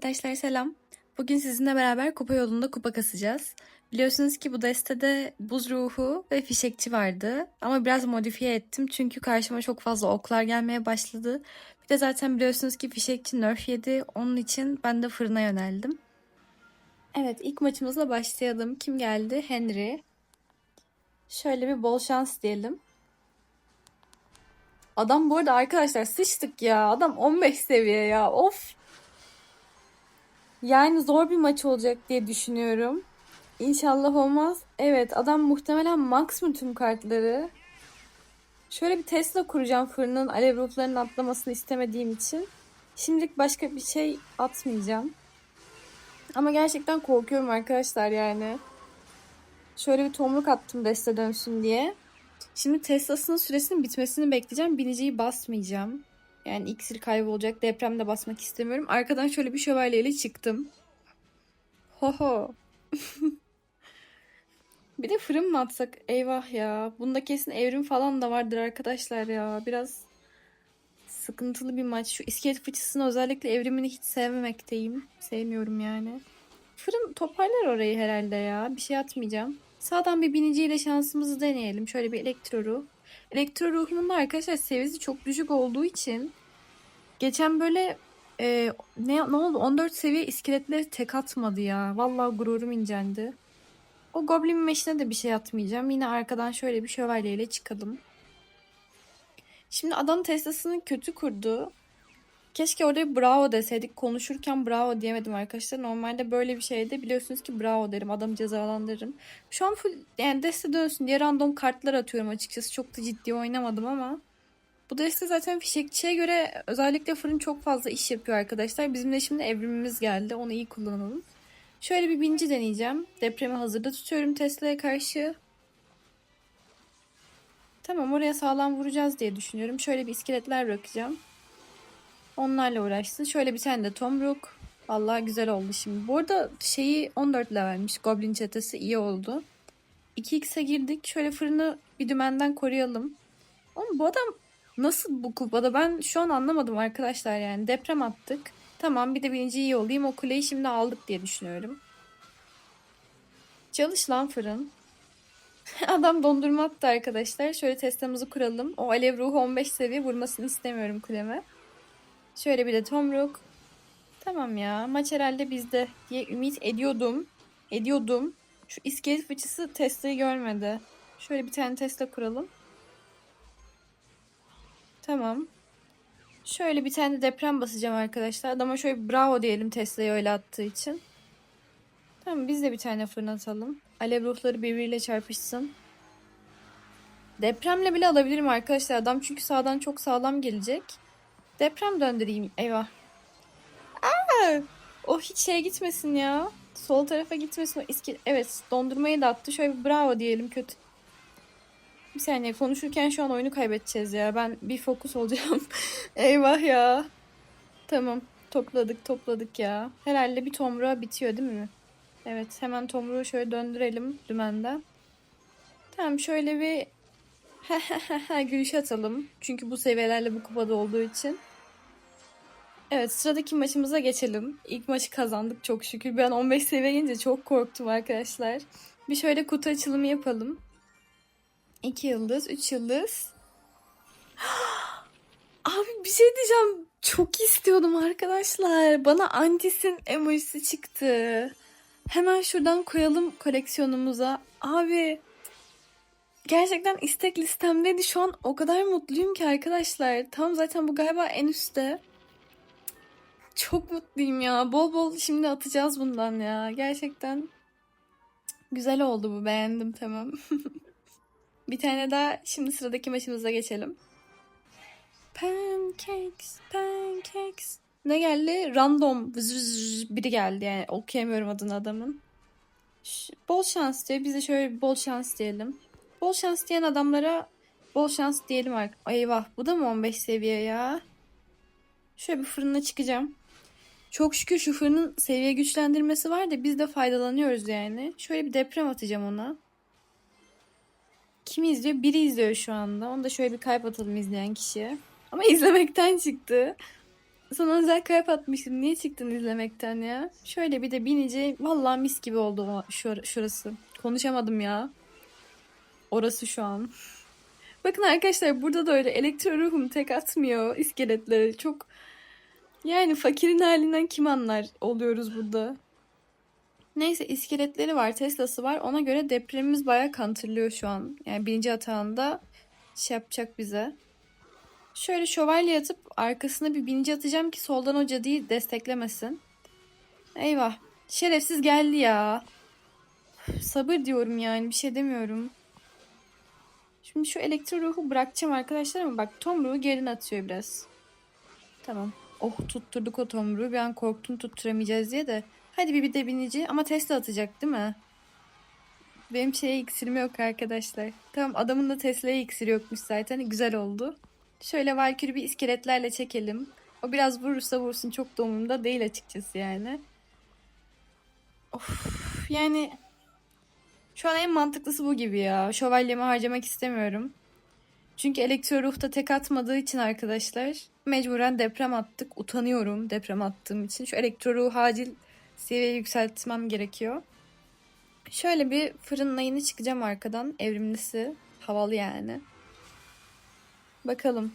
Arkadaşlar selam. Bugün sizinle beraber kupa yolunda kupa kasacağız. Biliyorsunuz ki bu destede buz ruhu ve fişekçi vardı. Ama biraz modifiye ettim çünkü karşıma çok fazla oklar gelmeye başladı. Bir de zaten biliyorsunuz ki fişekçi nerf yedi. Onun için ben de fırına yöneldim. Evet ilk maçımızla başlayalım. Kim geldi? Henry. Şöyle bir bol şans diyelim. Adam bu arada arkadaşlar sıçtık ya. Adam 15 seviye ya. Of. Yani zor bir maç olacak diye düşünüyorum. İnşallah olmaz. Evet adam muhtemelen maksimum tüm kartları. Şöyle bir Tesla kuracağım fırının alev ruhlarının atlamasını istemediğim için. Şimdilik başka bir şey atmayacağım. Ama gerçekten korkuyorum arkadaşlar yani. Şöyle bir tomruk attım deste dönsün diye. Şimdi Tesla'sının süresinin bitmesini bekleyeceğim. Biniciyi basmayacağım. Yani iksir kaybolacak. Depremde basmak istemiyorum. Arkadan şöyle bir şövalyeyle çıktım. Ho ho. bir de fırın mı atsak? Eyvah ya. Bunda kesin evrim falan da vardır arkadaşlar ya. Biraz sıkıntılı bir maç. Şu iskelet fıçısını özellikle evrimini hiç sevmemekteyim. Sevmiyorum yani. Fırın toparlar orayı herhalde ya. Bir şey atmayacağım. Sağdan bir biniciyle şansımızı deneyelim. Şöyle bir elektro ruh. Elektro ruhunun da arkadaşlar seviyesi çok düşük olduğu için geçen böyle e, ne, ne oldu 14 seviye iskeletleri tek atmadı ya. Vallahi gururum incendi. O goblin meşine de bir şey atmayacağım. Yine arkadan şöyle bir şövalyeyle çıkalım. Şimdi adam Tesla'sını kötü kurdu. Keşke orada bravo deseydik. Konuşurken bravo diyemedim arkadaşlar. Normalde böyle bir şeyde biliyorsunuz ki bravo derim. Adamı cezalandırırım. Şu an full yani deste dönsün diye random kartlar atıyorum açıkçası. Çok da ciddi oynamadım ama. Bu deste zaten fişekçiye göre özellikle fırın çok fazla iş yapıyor arkadaşlar. Bizim de şimdi evrimimiz geldi. Onu iyi kullanalım. Şöyle bir binci deneyeceğim. Depremi hazırda tutuyorum Tesla'ya karşı. Tamam oraya sağlam vuracağız diye düşünüyorum. Şöyle bir iskeletler bırakacağım. Onlarla uğraşsın. Şöyle bir tane de Tomruk. Vallahi güzel oldu şimdi. Bu arada şeyi 14 levelmiş. Goblin çetesi iyi oldu. 2x'e girdik. Şöyle fırını bir dümenden koruyalım. Ama bu adam nasıl bu kupada? Ben şu an anlamadım arkadaşlar yani. Deprem attık. Tamam bir de birinci iyi olayım. O kuleyi şimdi aldık diye düşünüyorum. Çalış lan fırın. Adam dondurma attı arkadaşlar. Şöyle testamızı kuralım. O alev ruhu 15 seviye vurmasını istemiyorum kuleme. Şöyle bir de tomruk. Tamam ya maç herhalde bizde diye ümit ediyordum. Ediyordum. Şu iskelet fıçısı Tesla'yı görmedi. Şöyle bir tane Tesla kuralım. Tamam. Şöyle bir tane de deprem basacağım arkadaşlar. Adama şöyle bravo diyelim Tesla'yı öyle attığı için. Tamam biz de bir tane fırın atalım. Alev ruhları birbiriyle çarpışsın. Depremle bile alabilirim arkadaşlar. Adam çünkü sağdan çok sağlam gelecek. Deprem döndüreyim. Eyvah. Aa, o hiç şeye gitmesin ya. Sol tarafa gitmesin. O iski... Evet dondurmayı da attı. Şöyle bir bravo diyelim kötü. Bir saniye konuşurken şu an oyunu kaybedeceğiz ya. Ben bir fokus olacağım. Eyvah ya. Tamam topladık topladık ya. Herhalde bir tomruğa bitiyor değil mi? Evet hemen tomruğu şöyle döndürelim dümenden. Tamam şöyle bir gülüş atalım. Çünkü bu seviyelerle bu kupada olduğu için. Evet sıradaki maçımıza geçelim. İlk maçı kazandık çok şükür. Ben 15 seviye çok korktum arkadaşlar. Bir şöyle kutu açılımı yapalım. 2 yıldız, 3 yıldız. Abi bir şey diyeceğim. Çok istiyordum arkadaşlar. Bana antisin emojisi çıktı. Hemen şuradan koyalım koleksiyonumuza. Abi gerçekten istek listemdeydi. Şu an o kadar mutluyum ki arkadaşlar. Tam zaten bu galiba en üstte. Çok mutluyum ya. Bol bol şimdi atacağız bundan ya. Gerçekten güzel oldu bu. Beğendim tamam. Bir tane daha şimdi sıradaki maçımıza geçelim. Pancakes, pancakes. Ne geldi? Random biri geldi yani okuyamıyorum adını adamın. Bol şans diyor. Biz de şöyle bol şans diyelim. Bol şans diyen adamlara bol şans diyelim artık. Eyvah bu da mı 15 seviye ya? Şöyle bir fırına çıkacağım. Çok şükür şu fırının seviye güçlendirmesi var da biz de faydalanıyoruz yani. Şöyle bir deprem atacağım ona. Kim izliyor? Biri izliyor şu anda. Onu da şöyle bir kalp atalım izleyen kişiye. Ama izlemekten çıktı. sana özel kalp atmıştım. Niye çıktın izlemekten ya? Şöyle bir de binici. Vallahi mis gibi oldu o şur- şurası. Konuşamadım ya. Orası şu an. Bakın arkadaşlar burada da öyle elektro ruhum tek atmıyor iskeletleri. Çok yani fakirin halinden kim anlar oluyoruz burada. Neyse iskeletleri var, Tesla'sı var. Ona göre depremimiz bayağı kantırlıyor şu an. Yani birinci atağında şey yapacak bize. Şöyle şövalye atıp arkasına bir binici atacağım ki soldan o cadıyı desteklemesin. Eyvah. Şerefsiz geldi ya. Sabır diyorum yani bir şey demiyorum. Şimdi şu elektro ruhu bırakacağım arkadaşlar ama bak Tom ruhu gerine atıyor biraz. Tamam. Oh tutturduk o Tom ruhu. Bir an korktum tutturamayacağız diye de. Hadi bir bir de binici ama Tesla atacak değil mi? Benim şeye iksirim yok arkadaşlar. Tamam adamın da Tesla'ya iksiri yokmuş zaten. Güzel oldu. Şöyle Valkyrie bir iskeletlerle çekelim. O biraz vurursa vursun çok da umurumda değil açıkçası yani. Of yani şu an en mantıklısı bu gibi ya. Şövalyemi harcamak istemiyorum. Çünkü elektro ruh da tek atmadığı için arkadaşlar mecburen deprem attık. Utanıyorum deprem attığım için. Şu elektro ruhu acil seviye yükseltmem gerekiyor. Şöyle bir fırınla yeni çıkacağım arkadan. Evrimlisi. Havalı yani. Bakalım.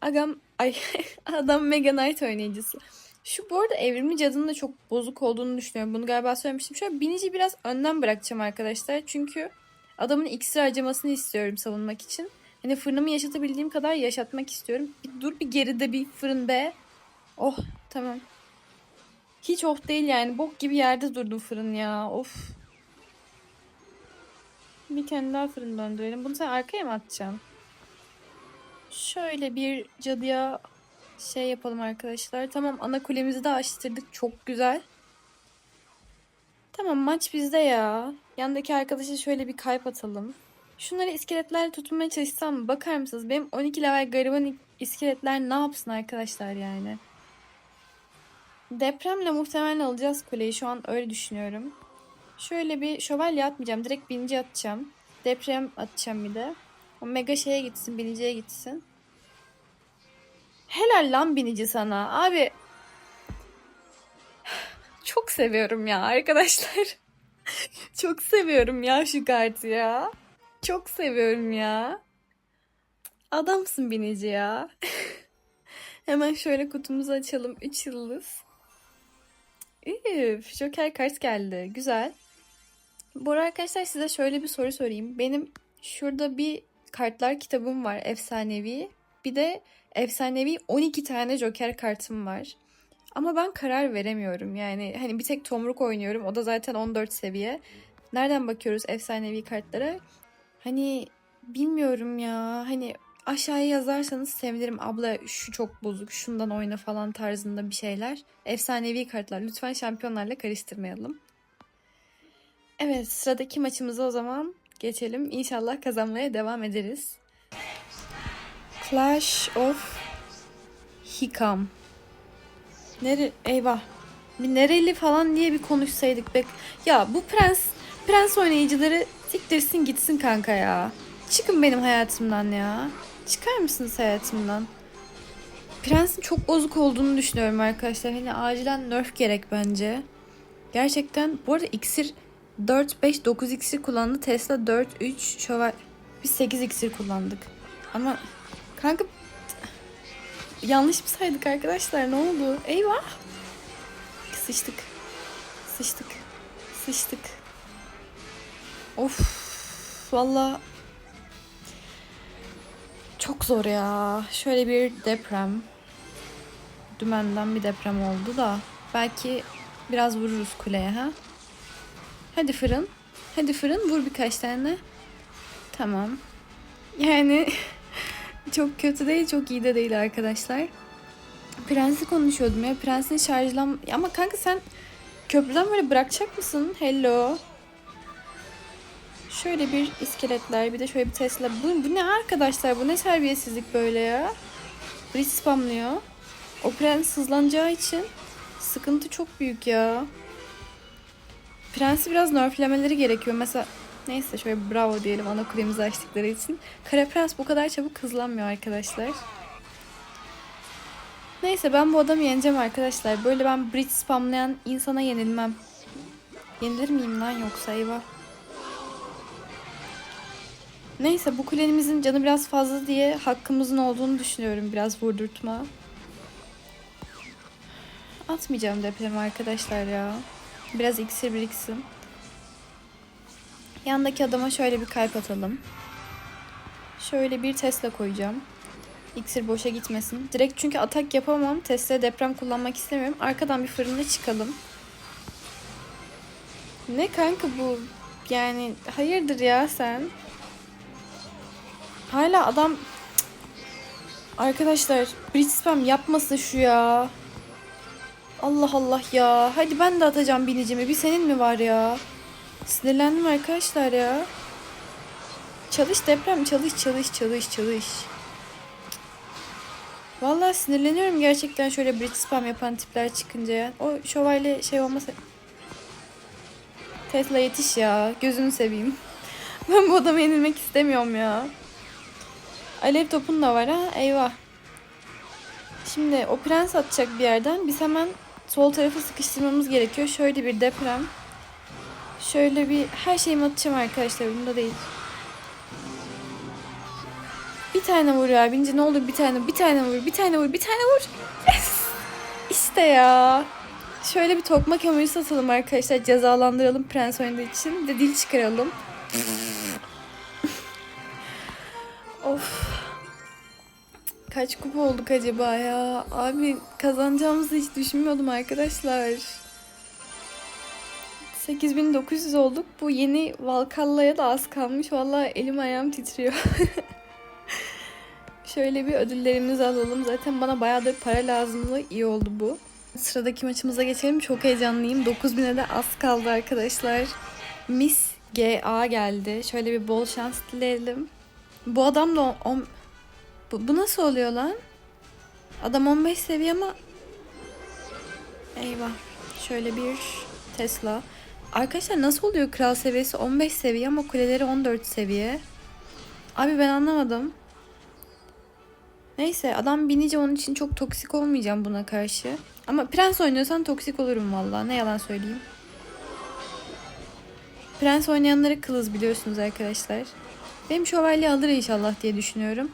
Agam ay adam Mega Knight oynayıcısı. Şu bu arada evrimli cadının da çok bozuk olduğunu düşünüyorum. Bunu galiba söylemiştim. Şöyle binici biraz önden bırakacağım arkadaşlar. Çünkü adamın iksir harcamasını istiyorum savunmak için. Hani fırınımı yaşatabildiğim kadar yaşatmak istiyorum. Bir dur bir geride bir fırın be. Oh tamam. Hiç oh değil yani. Bok gibi yerde durdu fırın ya. Of. Bir tane daha fırın döndürelim. Bunu sen arkaya mı atacaksın? Şöyle bir cadıya şey yapalım arkadaşlar. Tamam ana kulemizi de açtırdık. Çok güzel. Tamam maç bizde ya. Yandaki arkadaşa şöyle bir kalp atalım. Şunları iskeletlerle tutmaya çalışsam? Bakar mısınız? Benim 12 level gariban iskeletler ne yapsın arkadaşlar yani? Depremle muhtemelen alacağız kuleyi. Şu an öyle düşünüyorum. Şöyle bir şövalye atmayacağım. Direkt binici atacağım. Deprem atacağım bir de. O mega şeye gitsin, biniciye gitsin. Helal lan binici sana. Abi çok seviyorum ya arkadaşlar. çok seviyorum ya şu kartı ya. Çok seviyorum ya. Adamsın binici ya. Hemen şöyle kutumuzu açalım. 3 yıldız. Üf, Joker kart geldi. Güzel. Bu arada arkadaşlar size şöyle bir soru sorayım. Benim şurada bir kartlar kitabım var efsanevi. Bir de efsanevi 12 tane Joker kartım var. Ama ben karar veremiyorum. Yani hani bir tek Tomruk oynuyorum. O da zaten 14 seviye. Nereden bakıyoruz efsanevi kartlara? Hani bilmiyorum ya. Hani aşağıya yazarsanız sevinirim. Abla şu çok bozuk. Şundan oyna falan tarzında bir şeyler. Efsanevi kartlar. Lütfen şampiyonlarla karıştırmayalım. Evet sıradaki maçımıza o zaman geçelim. İnşallah kazanmaya devam ederiz. Clash of Hikam. Nere eyvah. Bir nereli falan diye bir konuşsaydık bek. Ya bu prens prens oynayıcıları siktirsin gitsin kanka ya. Çıkın benim hayatımdan ya. Çıkar mısınız hayatımdan? Prensin çok bozuk olduğunu düşünüyorum arkadaşlar. Hani acilen nerf gerek bence. Gerçekten bu arada iksir 4, 5, 9 iksir kullandı. Tesla 4, 3, şöval... Biz 8 iksir kullandık. Ama kanka yanlış mı saydık arkadaşlar? Ne oldu? Eyvah. Sıçtık. Sıçtık. Sıçtık. Of. Valla çok zor ya. Şöyle bir deprem. Dümenden bir deprem oldu da. Belki biraz vururuz kuleye ha. Hadi fırın. Hadi fırın vur birkaç tane. Tamam. Yani çok kötü değil çok iyi de değil arkadaşlar. Prensi konuşuyordum ya. Prensin şarjlan... Ama kanka sen köprüden böyle bırakacak mısın? Hello. Şöyle bir iskeletler bir de şöyle bir Tesla. Bu, bu ne arkadaşlar? Bu ne terbiyesizlik böyle ya? Bridge spamlıyor. O prens hızlanacağı için sıkıntı çok büyük ya. Prensi biraz nerflemeleri gerekiyor. Mesela neyse şöyle bravo diyelim ana kulemizi açtıkları için. Kara prens bu kadar çabuk hızlanmıyor arkadaşlar. Neyse ben bu adamı yeneceğim arkadaşlar. Böyle ben bridge spamlayan insana yenilmem. Yenilir miyim lan yoksa eyvah. Neyse bu kulemizin canı biraz fazla diye hakkımızın olduğunu düşünüyorum biraz vurdurtma. Atmayacağım depremi arkadaşlar ya. Biraz iksir biriksin. Yandaki adama şöyle bir kalp atalım. Şöyle bir Tesla koyacağım. İksir boşa gitmesin. Direkt çünkü atak yapamam. Tesla deprem kullanmak istemiyorum. Arkadan bir fırına çıkalım. Ne kanka bu? Yani hayırdır ya sen? Hala adam... Arkadaşlar bridge spam yapmasın şu ya. Allah Allah ya. Hadi ben de atacağım binicimi. Bir senin mi var ya? Sinirlendim arkadaşlar ya. Çalış deprem çalış çalış çalış çalış. Vallahi sinirleniyorum gerçekten şöyle bridge spam yapan tipler çıkınca ya. O şövalye şey olmasa... Tesla yetiş ya. Gözünü seveyim. Ben bu adamı yenilmek istemiyorum ya. Alev topun da var ha. Eyvah. Şimdi o prens atacak bir yerden. Biz hemen sol tarafı sıkıştırmamız gerekiyor. Şöyle bir deprem. Şöyle bir her şeyimi atacağım arkadaşlar. Bunda değil. Bir tane vur ya. Ne olur bir tane. Bir tane vur. Bir tane vur. Bir tane vur. Yes. İşte ya. Şöyle bir tokma kömürü satalım arkadaşlar. Cezalandıralım prens oynadığı için. Bir de dil çıkaralım. Kaç kupa olduk acaba ya? Abi kazanacağımızı hiç düşünmüyordum arkadaşlar. 8900 olduk. Bu yeni Valkalla'ya da az kalmış. Vallahi elim ayağım titriyor. Şöyle bir ödüllerimizi alalım. Zaten bana bayağıdır para lazımdı. İyi oldu bu. Sıradaki maçımıza geçelim. Çok heyecanlıyım. 9000'e de az kaldı arkadaşlar. Miss GA geldi. Şöyle bir bol şans dileyelim. Bu adam da on... Bu, bu nasıl oluyor lan? Adam 15 seviye ama... Eyvah. Şöyle bir Tesla. Arkadaşlar nasıl oluyor kral seviyesi 15 seviye ama kuleleri 14 seviye? Abi ben anlamadım. Neyse adam binici onun için çok toksik olmayacağım buna karşı. Ama prens oynuyorsan toksik olurum vallahi ne yalan söyleyeyim. Prens oynayanları kılız biliyorsunuz arkadaşlar. Benim şövalye alır inşallah diye düşünüyorum.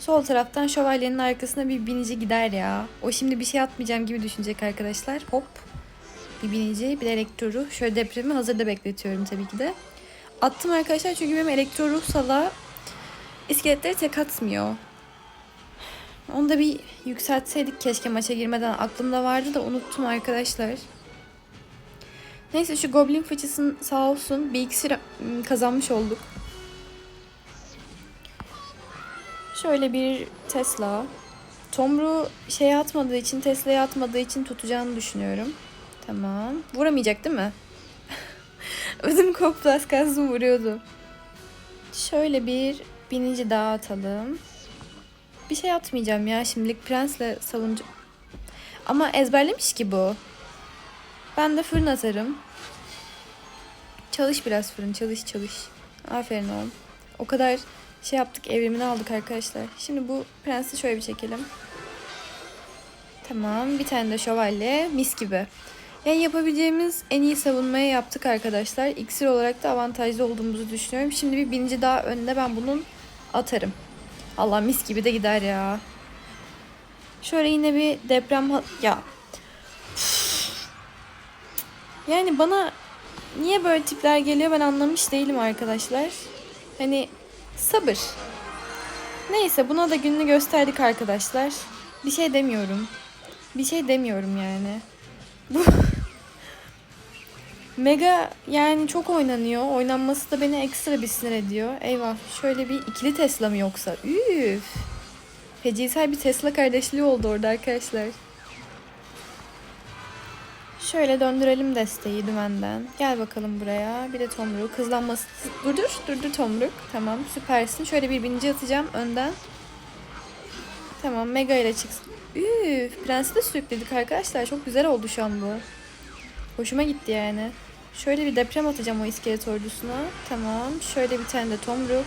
Sol taraftan şövalyenin arkasına bir binici gider ya. O şimdi bir şey atmayacağım gibi düşünecek arkadaşlar. Hop. Bir binici, bir de elektro ruh. Şöyle depremi hazırda bekletiyorum tabii ki de. Attım arkadaşlar çünkü benim elektro ruh sala iskeletleri tek atmıyor. Onu da bir yükseltseydik keşke maça girmeden. Aklımda vardı da unuttum arkadaşlar. Neyse şu Goblin fıçısın sağ olsun bir iksir kazanmış olduk. Şöyle bir Tesla. Tomru şeye atmadığı için, Tesla'ya atmadığı için tutacağını düşünüyorum. Tamam. Vuramayacak değil mi? Ödüm koptu az vuruyordu. Şöyle bir binici daha atalım. Bir şey atmayacağım ya şimdilik prensle savuncu. Ama ezberlemiş ki bu. Ben de fırın atarım. Çalış biraz fırın çalış çalış. Aferin oğlum. O kadar şey yaptık evrimini aldık arkadaşlar. Şimdi bu prensi şöyle bir çekelim. Tamam bir tane de şövalye mis gibi. Yani yapabileceğimiz en iyi savunmayı yaptık arkadaşlar. İksir olarak da avantajlı olduğumuzu düşünüyorum. Şimdi bir bininci daha önde ben bunun atarım. Allah mis gibi de gider ya. Şöyle yine bir deprem ya. Yani bana niye böyle tipler geliyor ben anlamış değilim arkadaşlar. Hani sabır. Neyse buna da gününü gösterdik arkadaşlar. Bir şey demiyorum. Bir şey demiyorum yani. Bu Mega yani çok oynanıyor. Oynanması da beni ekstra bir sinir ediyor. Eyvah. Şöyle bir ikili Tesla mı yoksa? Üf. Fecisel bir Tesla kardeşliği oldu orada arkadaşlar. Şöyle döndürelim desteği dümenden. Gel bakalım buraya. Bir de tomruk. Hızlanması. Durdur. Durdur tomruk. Tamam süpersin. Şöyle bir binci atacağım önden. Tamam mega ile çıksın. Üf. Prensi de sürükledik arkadaşlar. Çok güzel oldu şu an bu. Hoşuma gitti yani. Şöyle bir deprem atacağım o iskelet ordusuna. Tamam. Şöyle bir tane de tomruk.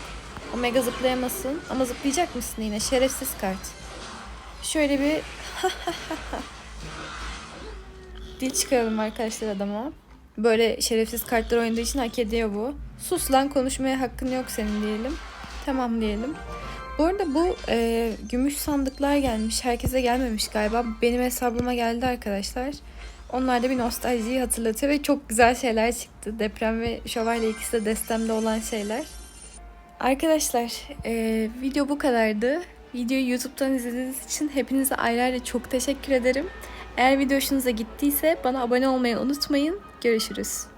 O mega zıplayamasın. Ama zıplayacak mısın yine? Şerefsiz kart. Şöyle bir dil çıkaralım arkadaşlar adama. Böyle şerefsiz kartlar oynadığı için hak ediyor bu. Sus lan konuşmaya hakkın yok senin diyelim. Tamam diyelim. Bu arada bu e, gümüş sandıklar gelmiş. Herkese gelmemiş galiba. Benim hesabıma geldi arkadaşlar. Onlar da bir nostaljiyi hatırlatıyor ve çok güzel şeyler çıktı. Deprem ve şövalye ikisi de destemde olan şeyler. Arkadaşlar e, video bu kadardı. Videoyu YouTube'dan izlediğiniz için hepinize ayrı ayrı çok teşekkür ederim. Eğer video hoşunuza gittiyse bana abone olmayı unutmayın. Görüşürüz.